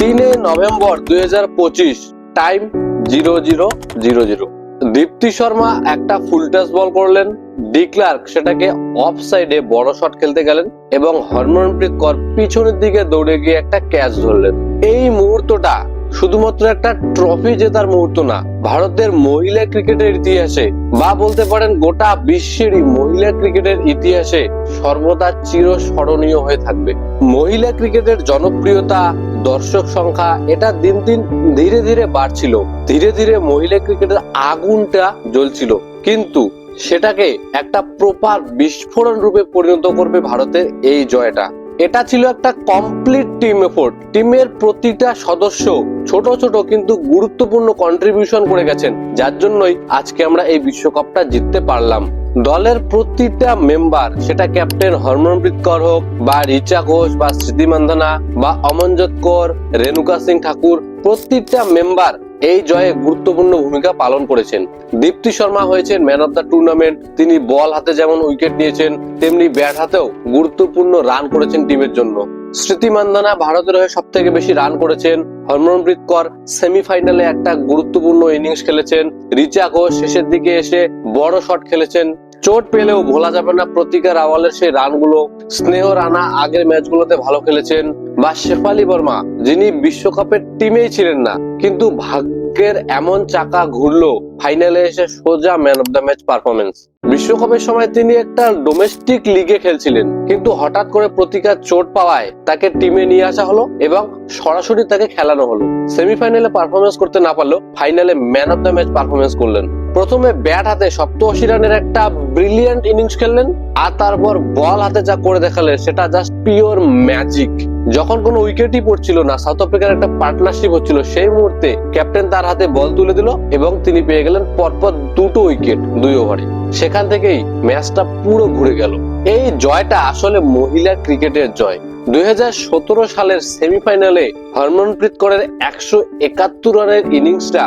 তিনে নভেম্বর দুই time zero zero zero zero. Deepti Sharma একটা ফুল টাচ বল করলেন। ডি ক্লার্ক সেটাকে অফ সাইডে বড় শট খেলতে গেলেন এবং হরমনপ্রীত কর পিছনের দিকে দৌড়ে গিয়ে একটা ক্যাচ ধরলেন। এই মুহূর্তটা শুধুমাত্র একটা ট্রফি জেতার মুহূর্ত না, ভারতের মহিলা ক্রিকেটের ইতিহাসে বা বলতে পারেন গোটা বিশ্বেরই মহিলা ক্রিকেটের ইতিহাসে সর্বদা চিরস্মরণীয় হয়ে থাকবে। মহিলা ক্রিকেটের জনপ্রিয়তা দর্শক সংখ্যা এটা দিন দিন ধীরে ধীরে বাড়ছিল। ধীরে ধীরে মহিলা ক্রিকেটের আগুনটা জ্বলছিল। কিন্তু সেটাকে একটা প্রপার বিস্ফোরণ রূপে পরিণত করবে ভারতের এই জয়টা। এটা ছিল একটা কমপ্লিট টিম এফোর্ট টিমের প্রতিটা সদস্য ছোট ছোট কিন্তু গুরুত্বপূর্ণ কন্ট্রিবিউশন করে গেছেন। যার জন্যই আজকে আমরা এই বিশ্বকাপটা জিততে পারলাম। দলের প্রতিটা মেম্বার সেটা ক্যাপ্টেন হরমনপ্রীত কর হোক, বা রিচা ঘোষ, বা স্মৃতি মান্ধানা বা অমনজত কর, রেণুকা সিং ঠাকুর প্রত্যেকটা মেম্বার এই জয়ে গুরুত্বপূর্ণ ভূমিকা পালন করেছেন। দীপ্তি শর্মা হয়েছেন ম্যান অফ দ্য টুর্নামেন্ট তিনি বল হাতে যেমন উইকেট নিয়েছেন, তেমনি ব্যাট হাতেও গুরুত্বপূর্ণ রান করেছেন টিমের জন্য। স্মৃতি মান্দানা ভারতের হয়ে সব থেকে বেশি রান করেছেন হরমনপ্রীত কর সেমিফাইনালে একটা গুরুত্বপূর্ণ ইনিংস খেলেছেন, রিচা ঘোষ শেষের দিকে এসে বড় শট খেলেছেন চোট পেলেও ভোলা যাবে না প্রতিকার আওয়ালের সেই রানগুলো। স্নেহ রানা আগের ম্যাচগুলোতে ভালো খেলেছেন। বা শেফালি বর্মা, যিনি বিশ্বকাপের টিমেই ছিলেন না, কিন্তু ভাগ্যের এমন চাকা ঘুরলো। ফাইনালে এসে সোজা man of the match performance. বিশ্বকাপের সময় তিনি একটা ডোমেস্টিক লিগে খেলছিলেন, কিন্তু হঠাৎ করে প্রতিকার চোট পাওয়ায় তাকে টিমে নিয়ে আসা হলো এবং সরাসরি তাকে খেলানো হলো। সেমিফাইনালে পারফরমেন্স করতে না পারলেও ফাইনালে man of the match performance করলেন। প্রথমে ব্যাট হাতে সপ্তআশি রানের একটা ব্রিলিয়ান্ট ইনিংস খেললেন, আর তারপর বল হাতে যা করে দেখালেন সেটা জাস্ট পিওর ম্যাজিক। যখন কোনো উইকেটই পড়ছিল না, সাউথ আফ্রিকার একটা পার্টনারশিপ হচ্ছিল, সেই মুহূর্তে ক্যাপ্টেন তার হাতে বল তুলে দিল এবং তিনি পেয়ে গেলেন পরপর দুটো উইকেট দুই ওভারে। সেখান থেকেই ম্যাচটা পুরো ঘুরে গেল। এই জয়টা আসলে মহিলা ক্রিকেটের জয়। দুই হাজার সতেরো সালের সেমিফাইনালে হরমনপ্রীত করের একশো একাত্তর রানের ইনিংসটা।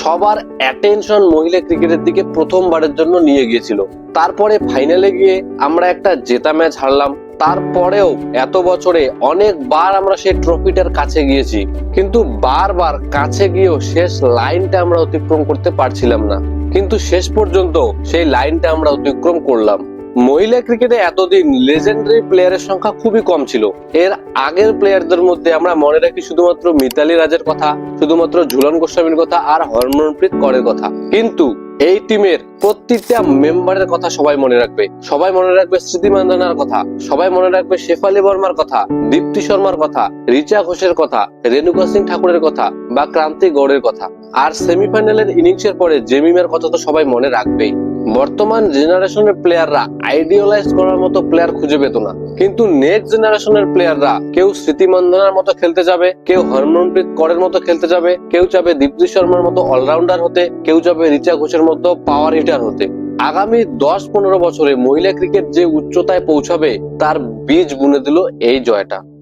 সবার অ্যাটেনশন মহিলা ক্রিকেটের দিকে প্রথমবারের জন্য নিয়ে গিয়েছিল। তারপরে ফাইনালে গিয়ে আমরা একটা জেতা ম্যাচ হারলাম। তারপরেও এত বছরে অনেকবার আমরা সেই ট্রফিটার কাছে গিয়েছি, কিন্তু বারবার কাছে গিয়েও শেষ লাইনটা আমরা অতিক্রম করতে পারছিলাম না। কিন্তু শেষ পর্যন্ত সেই লাইনটা আমরা অতিক্রম করলাম। মহিলা ক্রিকেটে এতদিন লেজেন্ডারি প্লেয়ারের সংখ্যা খুবই কম ছিল। এর আগের প্লেয়ারদের মধ্যে আমরা মনে রাখি শুধুমাত্র মিতালি রাজের কথা, শুধুমাত্র ঝুলন গোস্বামীর কথা আর হরমনপ্রীত করের কথা। কিন্তু এই টিমের প্রত্যেকটা মেম্বারের কথা সবাই মনে রাখবে। সবাই মনে রাখবে স্মৃতি মান্দানার কথা। সবাই মনে রাখবে শেফালি বর্মার কথা, দীপ্তি শর্মার কথা, রিচা ঘোষের কথা, রেণুকা সিং ঠাকুরের কথা বা ক্রান্তি গৌড়ের কথা। আর সেমিফাইনালের ইনিংসের পরে জেমিমের কথা তো সবাই মনে রাখবেই। বর্তমান জেনারেশনের প্লেয়াররা আইডিয়ালাইজ করার মতো প্লেয়ার খুঁজে পেত না। কিন্তু নেক্সট জেনারেশনের প্লেয়াররা কেউ স্মৃতি মন্দনার মতো খেলতে যাবে, কেউ হরমনপ্রীত করের মতো খেলতে যাবে, কেউ চাবে দীপ্তি শর্মার মতো অলরাউন্ডার হতে, কেউ চাবে রিচা ঘোষের মতো পাওয়ার হিটার হতে। আগামী দশ পনেরো বছরে মহিলা ক্রিকেট যে উচ্চতায় পৌঁছাবে, তার বীজ বুনে দিল এই জয়টা।